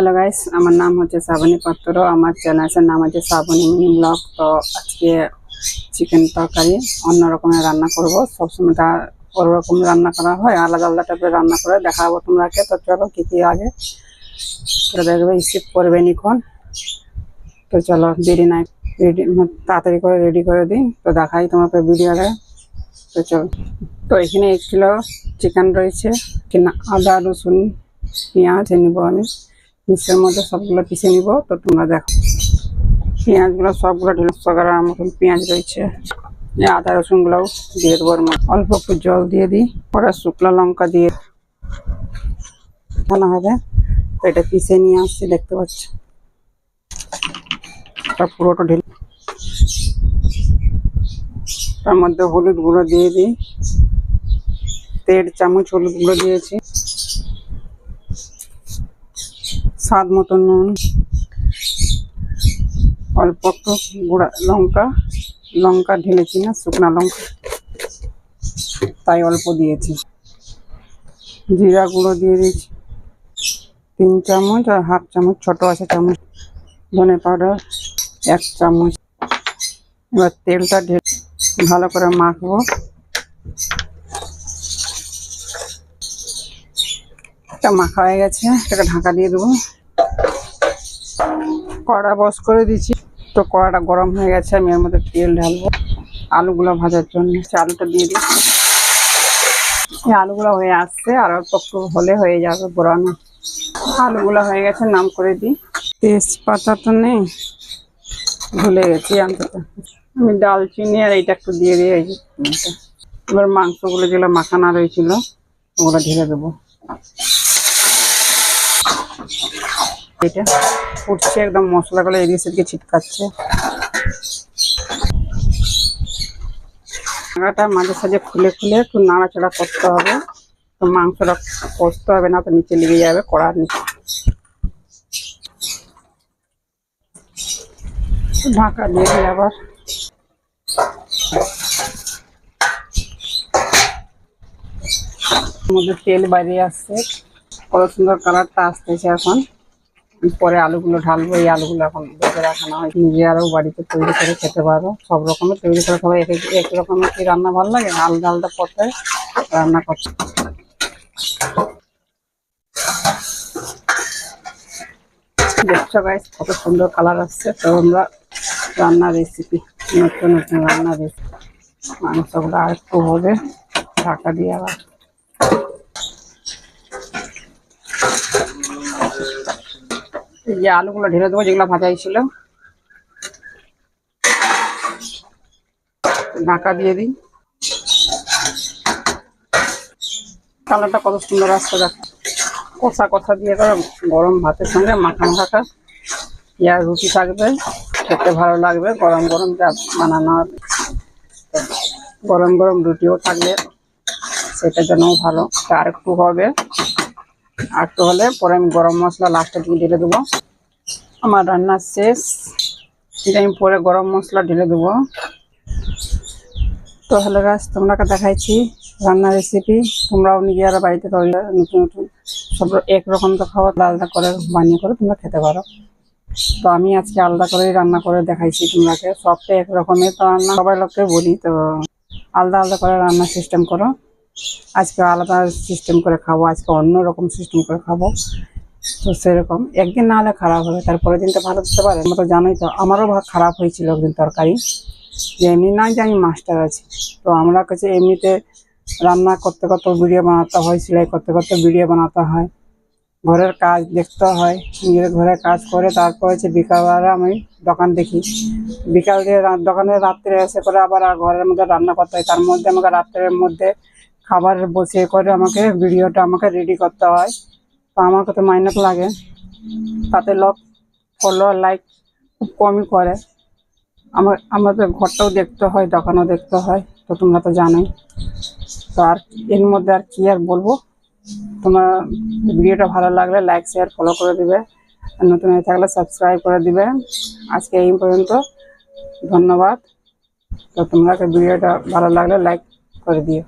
Hello guys আমার নাম হচ্ছে শ্রাবণী পাত্র আমার চ্যানেলের নাম হচ্ছে শ্রাবণী মিনি ব্লগ তো আজকে চিকেন তরকারি অন্য রকমের রান্না করব। সবসময় তা ওরকম রান্না করা হয়, আলাদা আলাদা টাইপের রান্না করে দেখাবো তোমরাকে তো চলো, কি কি আগে তো দেখবে স্কিপ করবে নিখন তো চলো, দেরি নাই। রেডি তাড়াতাড়ি করে রেডি করে দিন তো দেখাই তোমাকে ভিডিওটা তো চলো। তো এখানে এক কিলো চিকেন রয়েছে। কিনা আদা, রসুন, পেঁয়াজ নিব আমি। মিক্সের মধ্যে সবগুলো পিষে নিব। তো তোমরা দেখো, পেঁয়াজগুলো সবগুলো ঢেলশো গ্রাম মতন পেঁয়াজ রয়েছে। আদা রসুনগুলোও দিয়ে দেবো অল্প একটু জল দিয়ে দিই ওরা শুকনো লঙ্কা দিয়ে ভালো হবে। তো এটা পিষে নিয়ে আসছি, দেখতে পাচ্ছ। পুরোটা ঢেলে তার মধ্যে হলুদ গুঁড়ো দিয়ে দিই। দেড় চামচ হলুদ গুঁড়ো দিয়েছি। স্বাদ মতো নুন, অল্প একটু গুঁড়া লঙ্কা লঙ্কা ঢেলেছি না, শুকনা লঙ্কা, তাই অল্প দিয়েছি। জিরা গুঁড়ো দিয়ে দিয়েছি, তিন চামচ আর হাফ চামচ, ছোট আছে চামচ, ধনে পাউডার এক চামচ। এবার তেলটা ঢেলে ভালো করে মাখবো। এটা মাখা হয়ে গেছে এটাকে ঢাকা দিয়ে দেবো। কড়া বস করে দিচ্ছি। তো কড়াটা গরম হয়ে গেছে, আমি এর মধ্যে তেল ঢালবো। আলুগুলো ভাজার জন্য আলুটা দিয়ে এই আলুগুলো হয়ে আসছে, আর অল্প একটু হলে হয়ে যাবে বোড়ানো আলুগুলো হয়ে গেছে, নাম করে দিই। তেজপাতা তো নেই, ভুলে গেছি আনতে আমি ডালচিনি আর এইটা একটু দিয়ে এই এবার মাংসগুলো যেগুলো মাখানা রয়েছিল, ওগুলো ঢেলে দেবো। এটা ফুটছে একদম মশলাগুলো এদিকে সেদিকে ছিটকাচ্ছে। ঢাকাটা মাঝে সাঝে খুলে খুলে একটু নাড়াচাড়া করতে হবে। মাংসটা কষতে হবে না, তো নিচে লেগে যাবে কড়ার নিচে ঢাকা দিয়ে আবার। মধ্যে তেল বাইরে আসছে। কত সুন্দর কালারটা আসতেছে এখন। পরে আলুগুলো ঢালবো, এই আলুগুলো এখন বেঁচে রাখানো হয়। নিজে আরও বাড়িতে তৈরি করে খেতে পারো সব রকমের তৈরি করে সবাই এক এক- রকমের কি রান্না ভালো লাগে? আলাদা আলাদা পথে রান্না করতে দেখছ গাইস কত সুন্দর কালার আসছে। তো আমরা রান্নার রেসিপি নতুন নতুন রান্নার রেসিপি মাংসগুলো আর একটু হবে ঢাকা দিয়ে আবার যে আলুগুলো ঢেলে দেবো, যেগুলো ভাজাই ছিল ঢাকা দিয়ে দিই। কালারটা কত সুন্দর আসছে দেখ। কষা কষা দিয়ে গরম ভাতের সঙ্গে মাখা মাখা পেঁয়াজ, রুটি থাকবে, খেতে ভালো লাগবে। গরম গরম যা বানানো গরম গরম রুটিও থাকলে সেটার জন্য ভালো আর একটু হবে। আর হলে পরে আমি গরম মশলা লাস্টের দিকে ঢেলে দেবো। আমার রান্না শেষ। এটা আমি পরে গরম মশলা ঢেলে দেবো। তো হ্যালো গাছ তোমরাকে দেখাইছি রান্নার রেসিপি তোমরাও নিজেরা বাড়িতে নতুন নতুন সব একরকম তো খাবার আলাদা করে বানিয়ে করে তোমরা খেতে পারো। তো আমি আজকে আলাদা করে রান্না করে দেখাইছি তোমরাকে সবটা একরকমের তো রান্না সবাই লোককে বলি, তো আলাদা আলাদা করে রান্নার সিস্টেম করো। আজকে আলাদা সিস্টেম করে খাব, আজকে অন্য রকম সিস্টেম করে খাব। তো সেরকম। একদিন না হলে খারাপ হবে। তারপরের দিন তো ভালো দিতে পারে। তো জানোই তো, আমারও খারাপ হয়েছিল একদিন তরকারি। যে এমনি নয় যে আমি মাস্টার আছি। তো আমরা কাছে এমনিতে রান্না করতে করতে ভিডিও বানাতে হয়, সেলাই করতে করতে ভিডিও বানাতে হয়। ঘরের কাজ দেখতে হয়, নিজের ঘরের কাজ করে। তারপর হচ্ছে বিকালবেলা আমি দোকান দেখি। বিকাল দিয়ে দোকানে রাত্রে এসে করে আবার ঘরের মধ্যে রান্না করতে হয়। তার মধ্যে আমাকে রাত্রের মধ্যে খাবার বসিয়ে করে আমাকে ভিডিওটা আমাকে রেডি করতে হয়। তো আমার কত মেহনত লাগে। তাতে লোক ফলো লাইক খুব কমই করে। আমার, আমাদের ঘরটাও দেখতে হয় দোকানও দেখতে হয়, তো তোমরা তো জানোই। তো আর এর মধ্যে আর কী আর বলব? তোমার ভিডিওটা ভালো লাগলে লাইক শেয়ার ফলো করে দিবে। আর নতুন হয়ে থাকলে সাবস্ক্রাইব করে দিবে। আজকে এই পর্যন্ত। ধন্যবাদ। তো তোমরা ভিডিওটা ভালো লাগলে লাইক করে দিও।